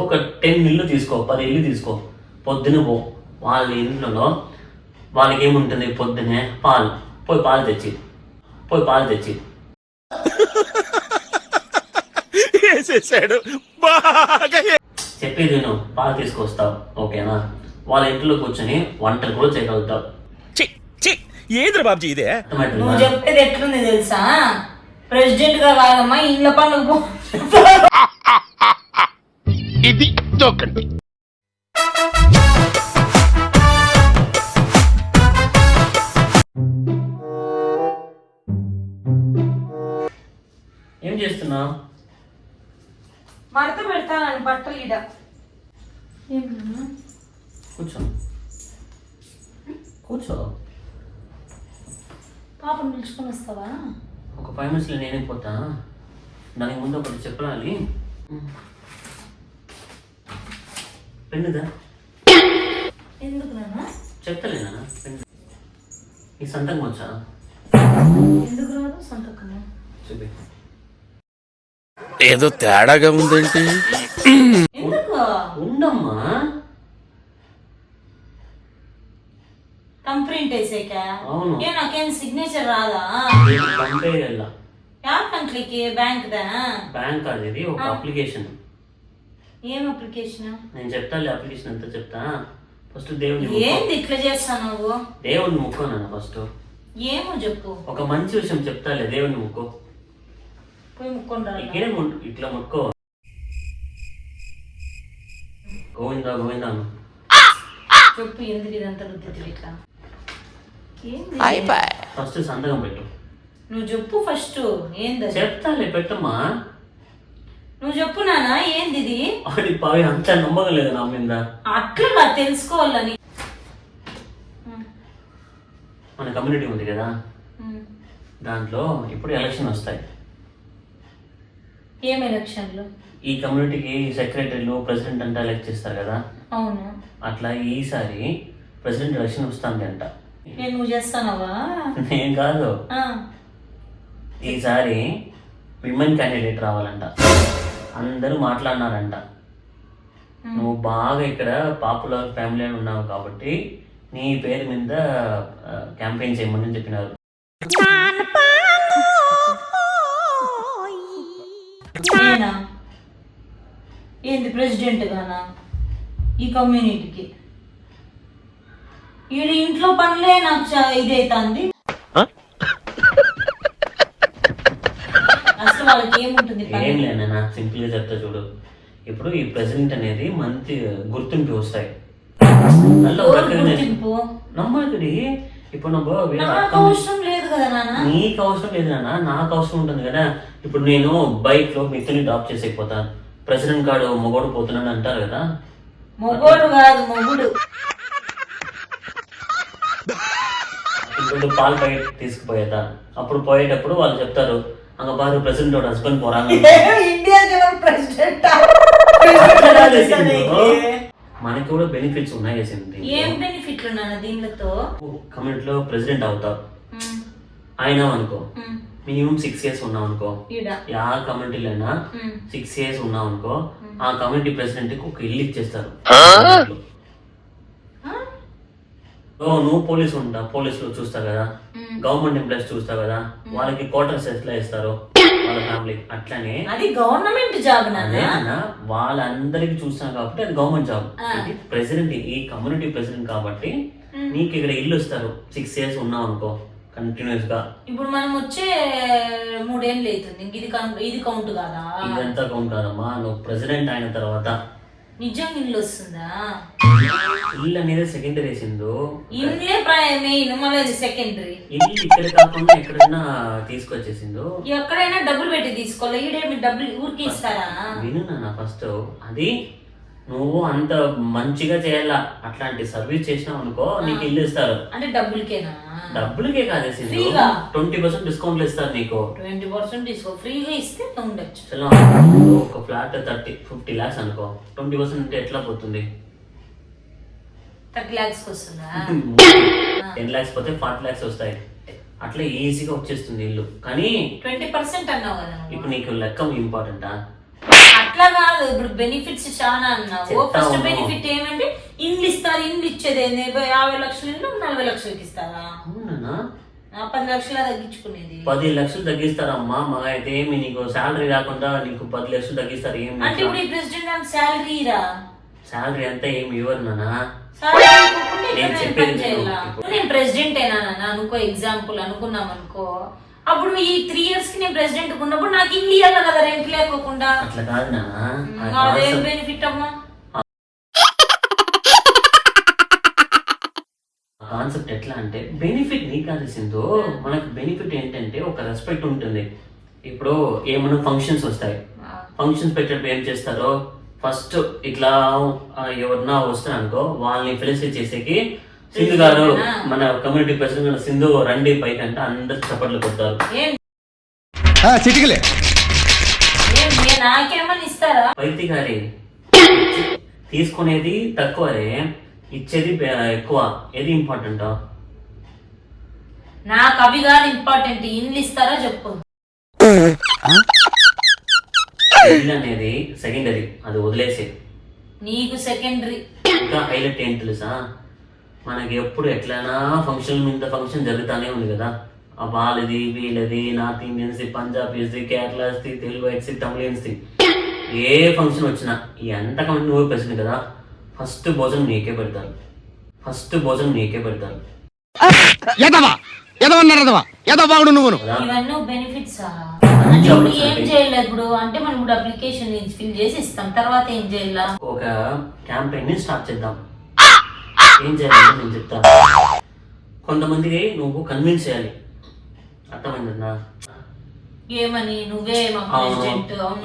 ఒక టెన్ ఇల్లు తీసుకో పది ఇల్లు తీసుకో. పొద్దున పో. వాళ్ళ ఇంట్లో వాళ్ళకి ఏముంటుంది? పొద్దునే పాలు. పోయి పాలు తెచ్చి. పోయి పాలు తెచ్చి. చెప్పేది నేను పాలు తీసుకొస్తావు ఓకేనా? వాళ్ళ ఇంట్లో కూర్చొని వంటలు కూడా చేయగలుగుతావు చి చి ఏంద్ర బాబుజీ ఇదే? నువ్వు చెప్పేది ఎట్లుంది తెలుసా? ప్రెసిడెంట్గా కాదమ్మా ఇంట్లో పనులు ఇది తోకండి. ఏం చేస్తున్నావు? మడత పెడతానని బట్టలు ఇడ కూర్చో. కూర్చో. పాపను పిలుచుకొని వస్తావా? ఒక ఫైవ్ మినిట్స్లో నేనే పోతా. దానికి ముందు ఒకటి చెప్పాలి. పెన్నుదా? ఎందుకు నాన్న? పెన్ను. సంతకం వచ్చా ఎందుకు రాదు? చూపి ఏదో తేడాగా ఉందేంటి? ఎందుకు? ఉండమ్మా. ప్రింట్ వేసేక? అవును. ఏ నాకేం సిగ్నేచర్ రాదా? యాప్ కంట్లీకి బ్యాంక్ దా? బ్యాంక్ అది ఇది ఒక అప్లికేషన్. ఏం అప్లికేషన్ నేను చెప్తాలే అప్లికేషన్ అంతా చెప్తా. ఫస్ట్ దేవుడిని ముక్కో. ఏంది ఇట్లా చేస్తావు నువ్వు? దేవుడిని ముక్కోనన్న ఫస్ట్ ఏమో చెప్పు. ఒక మంచి విషయం చెప్తాలే దేవుడిని ముక్కో పోయి ముక్కొని రా ఇక్కడే ఇట్లా ముట్టుకో గోవిందా గోవిందా. చెప్పు ఎందుకు ఇదంతా రుద్దితివి ఇట్లా? ఏంది? ఫస్ట్ సంతకం పెట్టు. నువ్వు చెప్పు ఫస్ట్ ఏంది? చెప్తాలే పెట్టమ్మా. నువ్వు చెప్పు నానా ఏంది ఇది అది పవి అంత నమ్మకం లేదు నా మీద. అట్లా కాదు, తెలుసుకోవాలని. మన కమ్యూనిటీ ఉంది కదా. దాంట్లో ఇప్పుడు ఎలక్షన్ వస్తాయి. ఏం ఎలక్షన్లు? ఈ కమ్యూనిటీకి సెక్రటరీలు ప్రెసిడెంట్ అంతా ఎలక్ట్ చేస్తారు కదా. అవును. అట్లా ఈసారి ప్రెసిడెంట్ ఎలక్షన్ వస్తుంది అంట. నేను నువ్వు చేస్తానవా? నేను కాదు. ఆ, ఈసారి విమెన్ క్యాండిడేట్ రావాలంట. అందరూ మాట్లాడినారంట. నువ్వు బాగా ఇక్కడ పాపులర్ ఫ్యామిలీ ఉన్నావు కాబట్టి నీ పేరు మీద క్యాంపెయిన్ చేయమని చెప్పినారు. ఏంది ప్రెసిడెంట్ గానా? ఈ కమ్యూనిటీకి ఈడ ఇంట్లో పనులే నాకు చా- ఇదైతుంది అసలు వాళ్ళకి ఏముంటుంది ఏం లేదన్నా సింపుల్గా చెప్తా చూడు. ఇప్పుడు ఈ ప్రెసిడెంట్ అనేది మంచి గుర్తింపు వస్తాయి. నమ్మకుడి. ఇప్పుడు నాకు అవసరం లేదు కదా నీకు అవసరం లేదు నాన్న నాకు అవసరం ఉంటుంది కదా. ఇప్పుడు నేను బైక్లో మిత్రుని డ్రాప్ చేసేకపోతాను ప్రెసిడెంట్ కాడు మొగోడు పోతున్నాడు అంటారు కదా. మొగోడు కాదు మొగుడు. ఇప్పుడు పాలు ప్యాకెట్ తీసుకుపోయేదా? అప్పుడు పోయేటప్పుడు వాళ్ళు చెప్తారు అంగ బారు ప్రెసిడెంట్ వాడు హస్బెండ్ పోరాంగ ఇండియా ప్రెసిడెంట్ మనకి కూడా బెనిఫిట్స్ ఉన్నాయి చేసింది ఏం బెనిఫిట్లు నాన్న దీనితో కమ్యూనిటీలో ప్రెసిడెంట్ అవుతావు అయినా అనుకో. మినిమం సిక్స్ ఇయర్స్ ఉన్నావు అనుకో. ఈడ. యా కమ్యూనిటీలో అయినా ఉమ్. సిక్స్ ఇయర్స్ ఉన్నావు అనుకో. ఆ కమ్యూనిటీ ప్రెసిడెంట్కి ఒక ఇల్లు ఇచ్చేస్తారు. నువ్వు పోలీసు ఉంటా పోలీసులు చూస్తావు కదా. గవర్నమెంట్ ఎంప్లాయీస్ చూస్తావు కదా. వాళ్ళకి క్వార్టర్స్ ఎట్లా ఇస్తారు వాళ్ళ ఫ్యామిలీ అట్లానే అది గవర్నమెంట్ జాబ్ వాళ్ళందరికి చూస్తాం కాబట్టి అది గవర్నమెంట్ జాబ్ ప్రెసిడెంట్ ఈ కమ్యూనిటీ ప్రెసిడెంట్ కాబట్టి నీకు ఇక్కడ ఇల్లు ఇస్తారు సిక్స్ ఇయర్స్ ఉన్నావు అనుకో కంటిన్యూస్గా ఇప్పుడు మనం వచ్చే మూడేళ్ళు అవుతుంది ఇది ఇది కౌంట్ కాదా? ఇదంతా కౌంట్ కాదమ్మా నువ్వు ప్రెసిడెంట్ అయిన తర్వాత నిజంగా ఇల్లు వస్తుందా ఇల్లు అనేది సెకండరీ సింధు ఇల్లే మెయిన్ మళ్ళీ అది సెకండరీ ఇల్లు ఇక్కడ కాకుండా ఎక్కడైనా తీసుకొచ్చేసిందో ఎక్కడైనా డబ్బులు పెట్టి తీసుకోవాలి? ఈడే మీరు డబ్బులు ఊరికి ఇస్తారా? విను నాన్న ఫస్ట్ అది నువ్వు అంత మంచిగా చేయాలా? అట్లాంటి సర్వీస్ చేసినావు అనుకో నీకు ఇల్లు ఇస్తారు. అంటే డబ్బులకేనా? డబ్బులకే ఫ్రీగా? ట్వంటీ పర్సెంట్ డిస్కౌంట్లు ఇస్తారు నీకు. ట్వంటీ పర్సెంట్ తీసుకో ఫ్రీగా ఇస్తే ఉండొచ్చు. ఒక ఫ్లాట్ థర్టీ ఫిఫ్టీ ల్యాక్స్ అనుకో. ట్వంటీ పర్సెంట్ అంటే ఎట్లా పోతుంది? థర్టీ ల్యాక్స్కి వస్తుందా? టెన్ ల్యాక్స్ పోతే ఫార్టీ ల్యాక్స్ వస్తాయి. అట్లా ఈజీగా వచ్చేస్తుంది ఇల్లు. కానీ ట్వంటీ పర్సెంట్ అన్నావు కదా ఇప్పుడు నీకు లెక్క ఇంపార్టెంటా? అట్లా కాదు. ఇప్పుడు బెనిఫిట్స్ చాలా అన్నావు. ఫస్ట్. బెనిఫిట్ ఏమంటే ఇండ్లు ఇస్తారు. ఇండ్లు ఇచ్చేది ఏంది? యాభై లక్షల ఇండ్లు నలభై లక్షలకి ఇస్తారా పది లక్షల తగ్గించుకునేది. పది లక్షలు తగ్గిస్తారమ్మా. మగ అయితే ఏమి నీకు శాలరీ రాకుండా నీకు పది లక్షలు తగ్గిస్తారు. ఏం అంటే ఇప్పుడు ప్రెసిడెంట్ నాకు శాలరీ రా. శాలరీ అంతా ఏమి ఇవ్వరు నేను ఇక్కడ చెప్పేది. నేను ప్రెసిడెంట్ అయినా నాన్న? అనుకో ఎగ్జాంపుల్ అనుకున్నాం అనుకో అప్పుడు ఈ త్రీ ఇయర్స్కి నేను ప్రెసిడెంట్ ఉన్నప్పుడు నాకు ఇల్లు ఇవ్వాలి కదా రెంట్ లేకోకుండా. అట్లా కాదు అదేం బెనిఫిట్ అమ్మా. కాన్సెప్ట్ ఎట్లా అంటే బెనిఫిట్ నీకు కాదు సింధు. మనకు బెనిఫిట్ ఏంటంటే ఒక రెస్పెక్ట్ ఉంటుంది. ఇప్పుడు ఏమైనా ఫంక్షన్స్ వస్తాయి. ఫంక్షన్స్ పెట్టేటప్పుడు ఏం చేస్తారో? ఫస్ట్ ఇట్లా ఆ, ఎవరన్నా వస్తారు అనుకో వాళ్ళని ఫెలిసిట్ చేసేకి సింధు గారు మన కమ్యూనిటీ ప్రెసిడెంట్ సింధు రండి పైకి అంటే అందరు చప్పట్లు కొడతారు. ఏం? చిటికలే. ఏం? ఏ- నాకేమని ఇస్తారా? వైద్య గారి తీసుకునేది తక్కువరే ఇచ్చేది ఎక్కువ. ఏది ఇంపార్టెంట్ నాకు అవి కాదు ఇంపార్టెంట్ ఇల్లు ఇస్తారా చెప్పు. ఇల్లు అనేది సెకండరీ అది వదిలేసే నీకు సెకండరీ ఇంకా హైలైట్ ఏంటి తెలుసా? మనకి ఎప్పుడు ఎట్లైనా ఫంక్షన్ మీద ఫంక్షన్ జరుగుతానే ఉంది కదా. ఆ వాళ్ళది వీళ్ళది నార్త్ ఇండియన్స్ పంజాబీస్ కేరళస్ తెలుగు ఎక్స్ తమిళియన్స్ ఏ ఫంక్షన్ వచ్చినా ఎంతకంటే నువ్వే ప్రెసిడెంట్ కదా ఫస్ట్ భోజనం నీకే పెడతారు. ఫస్ట్ భోజనం నీకే పెడతారు. ఇవన్నీ బెనిఫిట్స్ ఏం చేయలేదు ఇప్పుడు. అంటే మనం ఇప్పుడు అప్లికేషన్ ఫిల్ చేసి ఇస్తాం. తర్వాత ఏం చేయాలా? ఒక క్యాంపెయిన్ని స్టార్ట్ చేద్దాం. ఏం చేయాలంటే నేను చెప్తా కొంతమందికి నువ్వు కన్విన్స్ చేయాలి. అర్థమైందన్నా? ఏమని? నువ్వే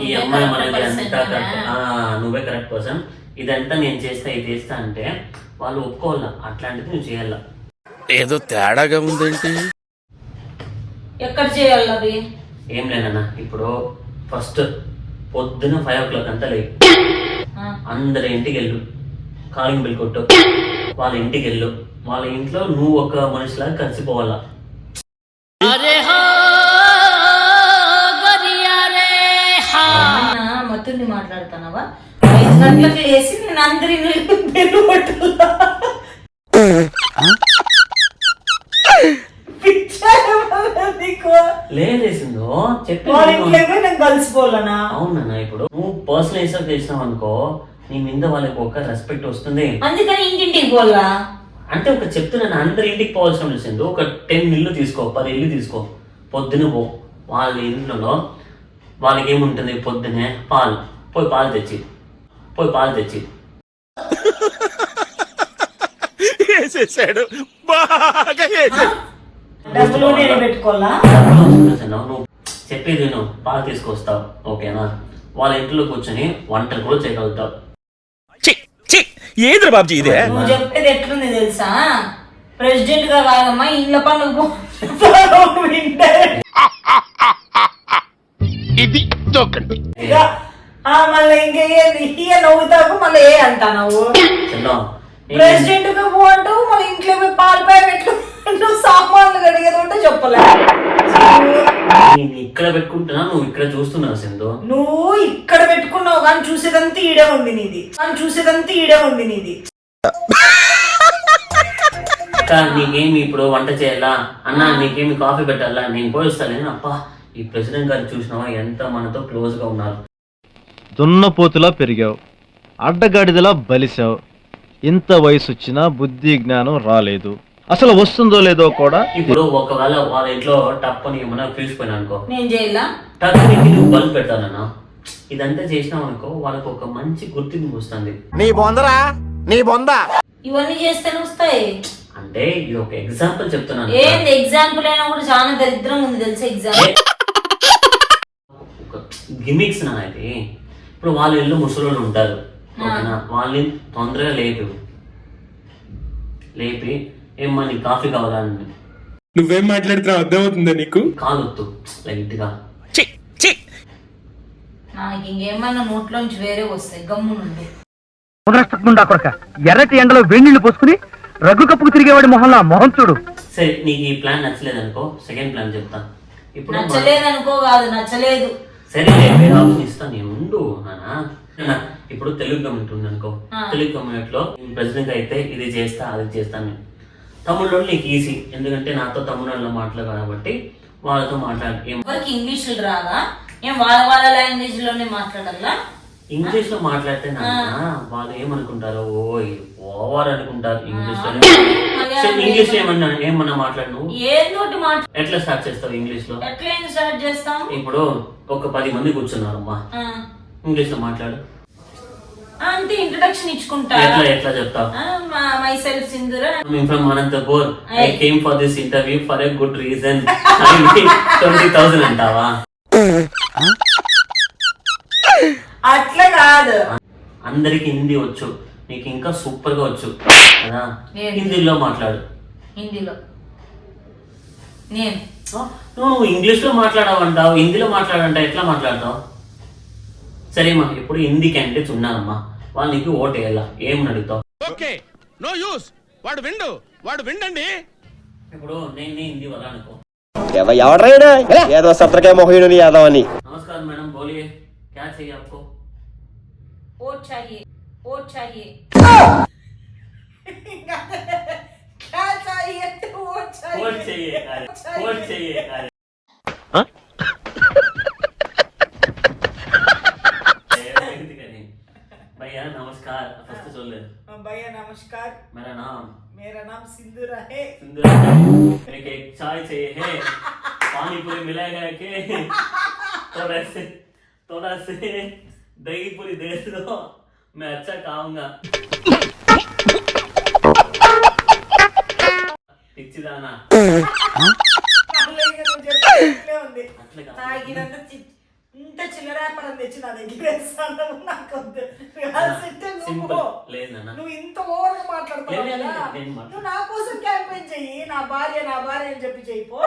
ఈ అమ్మాయి మనకి అంతా కరెక్ట్ ఆ, నువ్వే కరెక్ట్ పర్సన్ ఇదంతా నేను చేస్తా ఇది చేస్తా అంటే వాళ్ళు ఒప్పుకోవాలా? అట్లాంటిది నువ్వు చేయాలా? ఏదో తేడాగా ఉందేంటి? ఎక్కడ చేయాలి అవి ఏం లేదన్నా ఇప్పుడు ఫస్ట్ పొద్దున ఫైవ్ ఓ క్లాక్ అంతా లేవు ఆ, అందరి ఇంటికి వెళ్ళు. కాలింగ్ బిల్ కొట్టు. వాళ్ళ ఇంటికి వెళ్ళు. వాళ్ళ ఇంట్లో నువ్వు ఒక మనిషిలాగా కలిసిపోవాలా? మతుని మాట్లాడుతున్నావా? ఐదు గంటలకు లేసి నేను అందరి పెన్ను పట్టులా నీకు. లేదేసిందో చెప్పి కలిసిపోవాలనా? అవునన్నా ఇప్పుడు నువ్వు పర్సనలైజ్ చేసినావు అనుకో నీ మీద వాళ్ళకి ఒక రెస్పెక్ట్ వస్తుంది. అందుకని ఇంటింటికి పోలా అంటే ఒక చెప్తున్నాను అందరి ఇంటికి పోవాల్సిన విషయం ఒక టెన్ ఇల్లు తీసుకో పది ఇల్లు తీసుకో. పొద్దున పో. వాళ్ళ ఇంట్లో వాళ్ళకి ఏముంటుంది? పొద్దునే పాలు. పోయి పాలు తెచ్చి. పోయి పాలు తెచ్చి. నేను చెప్పేది నువ్వు పాలు తీసుకొస్తావు. ఓకేనా? వాళ్ళ ఇంట్లో కూర్చొని వంటలు కూడా చేయగలుగుతావు. ఏంద్ర బాబ్జీ ఇదే? నువ్వు చెప్పేది ఎట్లుంది తెలుసా? ప్రెసిడెంట్గా కాదమ్మా ఇళ్ళ పనులు ఇది తోకండి. మళ్ళీ ఇంకే ఇయ్య నవ్వుతావు మళ్ళీ ఏ అంటావు చెల్లం ప్రెసిడెంట్గా పో అంటావు మళ్ళీ ఇంట్లో పోయి పాలు పై పెట్టు నువ్వు సామాన్లు కడిగేది ఉంటే చెప్పలే నేను ఇక్కడ పెట్టుకుంటున్నా నువ్వు ఇక్కడ చూస్తున్నావు సింధు. నువ్వు ఇక్కడ పెట్టుకున్నావు కానీ చూసేదంతా ఈడే ఉంది నీది. కానీ చూసేదంతా ఈడే ఉంది నీది. అక్క నీకేమి ఇప్పుడు వంట చేయాలా? అన్న నీకేమి కాఫీ పెట్టాలా? నేను పోయి వస్తాను అప్ప ఈ ప్రెసిడెంట్ గారు చూసినావా? ఎంత మనతో క్లోజ్గా ఉన్నారు. దున్నపోతులా పెరిగావు. అడ్డగాడిదలా బలిసావు. ఇంత వయసు వచ్చినా బుద్ధి జ్ఞానం రాలేదు. అసలు వస్తుందో లేదో కూడా ఇప్పుడు ఒకవేళ వాళ్ళ ఇంట్లో టప్ అని ఏమన్నా పిలిచిపోయినా అనుకో. నేను చేయాలా? నువ్వు బల్బ్ పెడతానన్నా. ఇదంతా చేసినావు అనుకో వాళ్ళకి ఒక మంచి గుర్తింపు వస్తుంది. నీ బొందరా? నీ బొంద? ఇవన్నీ చేస్తేనే వస్తాయి. అంటే ఇది ఒక ఎగ్జాంపుల్ చెప్తున్నాను. ఏంది ఎగ్జాంపుల్ అయినా కూడా చాలా దరిద్రంగా ఉంది తెలుసా ఎగ్జామ్ గిమిక్స్ నా ఇది. ఇప్పుడు వాళ్ళ ఇల్లు ముసలోళ్ళు ఉంటారు. ఓకేనా? వాళ్ళని తొందరగా లేపి లేపి ఏమ్మా నీకు కాఫీ కావాలా అని నువ్వేం మాట్లాడుతున్నావు అర్థమవుతుందా నీకు? కాలొత్తు లైట్గా ఛీ, ఛీ. నాకు ఇంకేమన్నా నోట్లోంచి వేరే వస్తాయి గమ్మునుండి ముదరస్తుండా కొడక ఎర్రటి ఎండలో వేణీళ్ళు పోసుకుని రగ్గు కప్పుకు తిరిగేవాడి మొహంలో మొహం చూడు. సరే నీకు ఈ ప్లాన్ నచ్చలేదు అనుకో సెకండ్ ప్లాన్ చెప్తా. ఇప్పుడు నచ్చలేదు అనుకో కాదు నచ్చలేదు. సరే వేరే ఆప్షన్ ఇస్తాను నేను ఉండు నానా నాన్న, ఇప్పుడు తెలుగు కమ్యూనిటీ ఉంది అనుకో. తెలుగు కమ్యూనిటీలో ప్రెసిడెంట్ అయితే ఇది చేస్తా అది చేస్తాను తమిళలో నీకు ఈజీ ఎందుకంటే నాతో తమిళలో మాట్లాడు కాబట్టి వాళ్ళతో మాట్లాడు. ఏం ఎవరికి ఇంగ్లీష్ రాగా ఏం వాళ్ళ వాళ్ళ లాంగ్వేజ్లోనే మాట్లాడాలా? ఇంగ్లీష్లో మాట్లాడితే వాళ్ళు ఏమనుకుంటారు ఓ ఓవర్ అనుకుంటారు ఇంగ్లీష్లో ఇంగ్లీష్ ఏమన్నా ఏమన్నా మాట్లాడు ఏదోటి మాట ఎట్లా స్టార్ట్ చేస్తావు ఇంగ్లీష్లో? ఎట్లా ఏం స్టార్ట్ చేస్తాం? ఇప్పుడు ఒక పది మంది కూర్చున్నారు అమ్మా. ఇంగ్లీష్లో మాట్లాడు. అంతే ఇంట్రడక్షన్ ఇచ్చుకుంటా ఎట్లా ఎట్లా చెప్తావు? Myself Sindhura. Anantapur. I Aye. came for this interview for a good reason. I need 20,000 అంటావా? అట్లా కాదు. అందరికి హిందీ వచ్చు. నీకు ఇంకా సూపర్గా వచ్చు. కదా? హిందీలో మాట్లాడు. హిందీలో. నేను. నువ్వు ఇంగ్లీష్లో మాట్లాడవంటావు హిందీలో మాట్లాడంట ఎట్లా మాట్లాడతావు? సరే ఇప్పుడు హిందీ క్యాండిడేట్స్ ఉన్నారమ్మా. వాళ్ళకి ఓట్ వేయాలా? ఏమని అడుగుతావు? Okay no use. వాడు విండు. వాడు విండండి. ఇప్పుడు నేను హిందీ వల్ల అనుకో. ఏదో నమస్కారం మేడం नमस्कार फर्स्ट सोल भैया नमस्कार मेरा नाम मेरा नाम सिंधुरा है सुंदर है। एक एक चाय चाहिए है पानी पूरी मिलाएगा के थोड़ा से थोड़ा से दही पूरी दे दो मैं अच्छा खाऊंगा పిచ్చిదానా అలాగే నువ్వు చెప్పేది ఇట్లే ఉంది అట్లా కాదు. ఇంత చిల్లర వ్యాపారం తెచ్చి నా దగ్గర వేస్తాను నాకు వద్దు. నువ్వు నువ్వు ఇంత ఓవర్ మాట్లాడుతావు లేదు, లేదు, కదా. నేను మాట్లా- నువ్వు నా కోసం క్యాంపెయిన్ చెయ్యి. నా భార్య నా భార్య అని చెప్పి చెయ్యిపో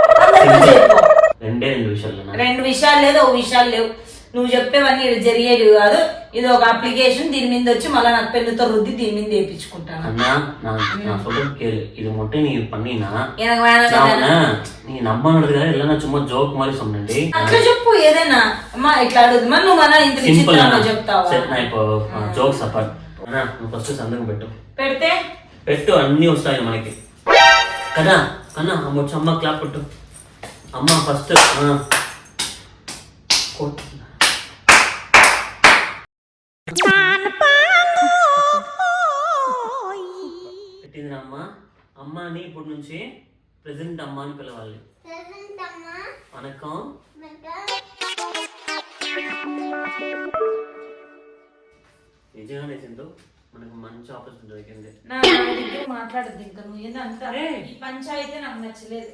రెండే రెండు విషయాలు. రెండు విషయాలు లేదు ఒక విషయాలు లేవు. నువ్వు చెప్పేవన్నీ ఇక్కడ జరిగేవి కాదు ఇది ఒక అప్లికేషన్ దీని మీద వచ్చి మళ్ళీ నాకు పెన్నుతో రుద్ది దీని మీద వేయించుకుంటాను அண்ணா நான் நான் சொல்றது கேளு இது மட்டும் நீ பண்ணினா எனக்கு வேணாம் நான் வேணாம். உன்னை- நீ நம்பணுறதுக்காக இல்ல நான் சும்மா ஜோக் மாதிரி சொன்னேன்டி అట్లా చెప్పు ఏదైనా అమ్మా ఇట్లా అడుగుదు మరి నువ్వు మన ఇంత సింపుల్ విచిత్రంగా చెప్తావా సరే నా ఇప్పుడు జోక్స్ అపార్ట్ అన్నా నువ్వు ఫస్ట్ సంతకం పెట్టు పెడితే పెట్టు అన్ని వస్తాయి మనకి కదా కన్నా అమ్మ వచ్చి అమ్మ క్లాప్ పెట్టు అమ్మ ఫస్ట్ పెట్టింది అమ్మ అని ఇప్పటి నుంచి ప్రెసెంట్ అమ్మ అని పిలవాలి. వనకం. నిజంగానే సింధు మనకు మంచి ఆపర్చునిటీ దొరికింది నా దగ్గర మాట్లాడద్దు ఇంకా నువ్వు ఏందంతా ఈ పంచాయతీ నాకు నచ్చలేదు.